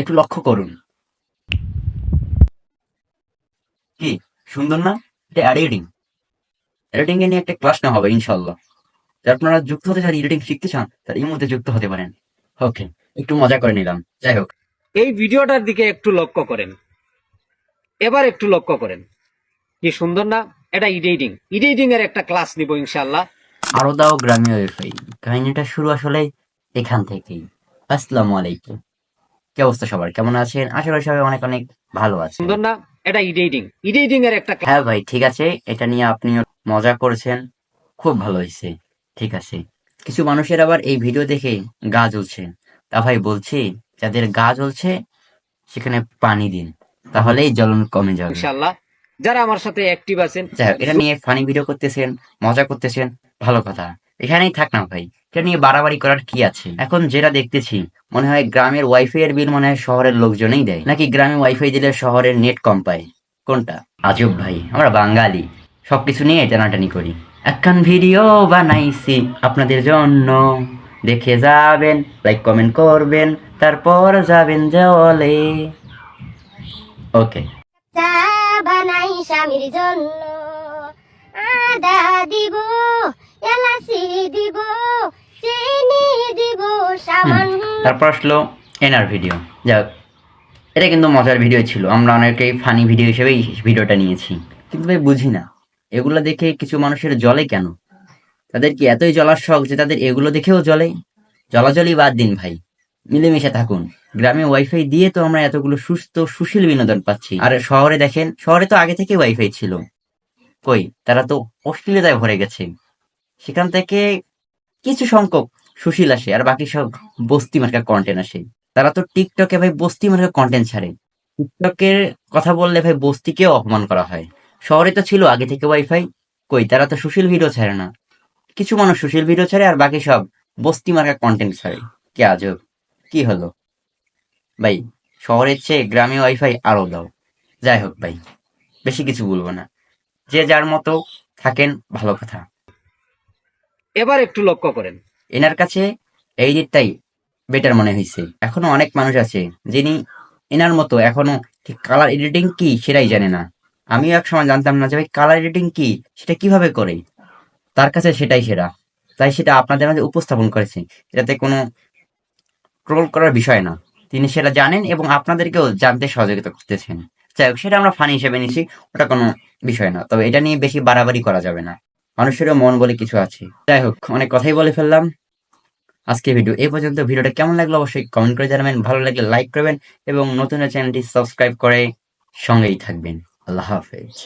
একটু লক্ষ্য করুন। কি? সুন্দর না? এটা এডিটিং এডিটিং এ নিয়ে একটা ক্লাস নেওয়া হবে ইনশাল্লাহ যারা আপনারা যুক্ত হতে চান এডিটিং শিখতে চান তার এই মধ্যে যুক্ত হতে পারেন। ওকে একটু মজা করে নিলাম। যাই হোক। এই ভিডিওটার দিকে একটু লক্ষ্য করেন। এবার একটু লক্ষ্য করেন। কি সুন্দর না? এটা ইডিটিং ইডিটিং এর একটা ক্লাস নিব ইনশাল্লাহ আরও দাও গ্রামীয় কাহিনীটা শুরু আসলে এখান থেকেই। আসসালামু আলাইকুম। কি অবস্থা সবার? কেমন আছেন? আশা করি সবাই অনেক অনেক ভালো আছে সুন্দর না? এটা ইডিটিং ইডিটিং এর একটা হ্যাঁ ভাই ঠিক আছে। এটা নিয়ে আপনিও মজা করেছেন। খুব ভালো হয়েছে। ঠিক আছে। কিছু মানুষের আবার এই ভিডিও দেখে গা জ্বলছে। তা ভাই বলছি যাদের গা জ্বলছে সেখানে পানি দিন। তাহলেই জ্বলন কমে যাবে। ইনশাল্লাহ যারা আমার সাথে অ্যাক্টিভ আছেন এটা নিয়ে ফানি ভিডিও করতেছেন মজা করতেছেন ভালো কথা। এখানেই থাক না ভাই। এটা নিয়ে বাড়াবাড়ি করার কি আছে? এখন যেটা দেখতেছি, মনে হয় গ্রামের ওয়াইফাই এর বিল মনে হয় শহরের লোকজনেই দেয়। নাকি গ্রামে ওয়াইফাই দিলে শহরের নেট কম পায়? কোনটা? আজব ভাই, আমরা বাঙালি। সবকিছু নিয়ে টানাটানি করি। একখান ভিডিও বানাইছি আপনাদের জন্য। দেখে যাবেন লাইক কমেন্ট করবেন, তারপর যাবেন জলে। ওকে বানাই স্বামীর জন্য। আদা দিব, এলাচি দিব তারপর আসলো এনার ভিডিও। যাক এটা কিন্তু মজার ভিডিও ছিল। আমরা অনেকেই ফানি ভিডিও হিসেবেই ভিডিওটা নিয়েছি। কিন্তু ভাই বুঝি না এগুলো দেখে কিছু মানুষের জলে কেন? তাদের কি এতই জ্বলার শখ যে তাদের এগুলো দেখেও জ্বলে? জলাজলি বাদ দিন ভাই। মিলেমিশে থাকুন। গ্রামে ওয়াইফাই দিয়ে তো আমরা এতগুলো সুস্থ সুশীল বিনোদন পাচ্ছি। আর শহরে দেখেন শহরে তো আগে থেকে ওয়াইফাই ছিল। কই তারা তো অশ্লীলতায় ভরে গেছে। সেখান থেকে কিছু সংখ্যক সুশীল আসে আর বাকি সব বস্তি মার্কা কন্টেন্ট আসে। তারা তো টিকটকে ভাই বস্তি মার্কা কন্টেন্ট ছাড়ে। টিকটকের কথা বললে ভাই বস্তিকেও অপমান করা হয়। শহরে তো ছিল আগে থেকে ওয়াইফাই কই, তারা তো সুশীল ভিডিও ছাড়ে না। কিছু মানুষ সুশীল ভিডিও ছাড়ে আর বাকি সব বস্তি মার্কা কন্টেন্ট ছাড়ে। কি আজব, কি হলো? ভাই, শহরের চেয়ে গ্রামে ওয়াইফাই আরও দাও। যাই হোক ভাই, বেশি কিছু বলব না। যে যার মতো থাকেন, ভালো কথা। এবার একটু লক্ষ্য করেন। এনার কাছে এই দিকটাই বেটার মনে হয়েছে এখনও অনেক মানুষ আছে যিনি এনার মতো এখনও কালার এডিটিং কি সেটাই জানে না। আমিও এক সময় জানতাম না যে ভাই কালার এডিটিং কি, সেটা কীভাবে করে? তার কাছে সেটাই সেরা। তাই সেটা আপনাদের মাঝে উপস্থাপন করেছে। এটাতে কোনো ট্রোল করার বিষয় না। তিনি সেটা জানেন এবং আপনাদেরকেও জানতে সহযোগিতা করতেছেন। যাই হোক, সেটা আমরা ফানি হিসেবে নিচ্ছি ওটা কোনো বিষয় না। তবে এটা নিয়ে বেশি বাড়াবাড়ি করা যাবে না। মানুষেরও মন বলে কিছু আছে। যাই হোক, অনেক কথাই বলে ফেললাম। আজকে ভিডিও এই পর্যন্ত। ভিডিওটা কেমন লাগল অবশ্যই কমেন্ট করে জানাবেন। ভালো লাগলে লাইক করবেন এবং নতুন চ্যানেলটি সাবস্ক্রাইব করে সঙ্গেই থাকবেন। আল্লাহ হাফেজ।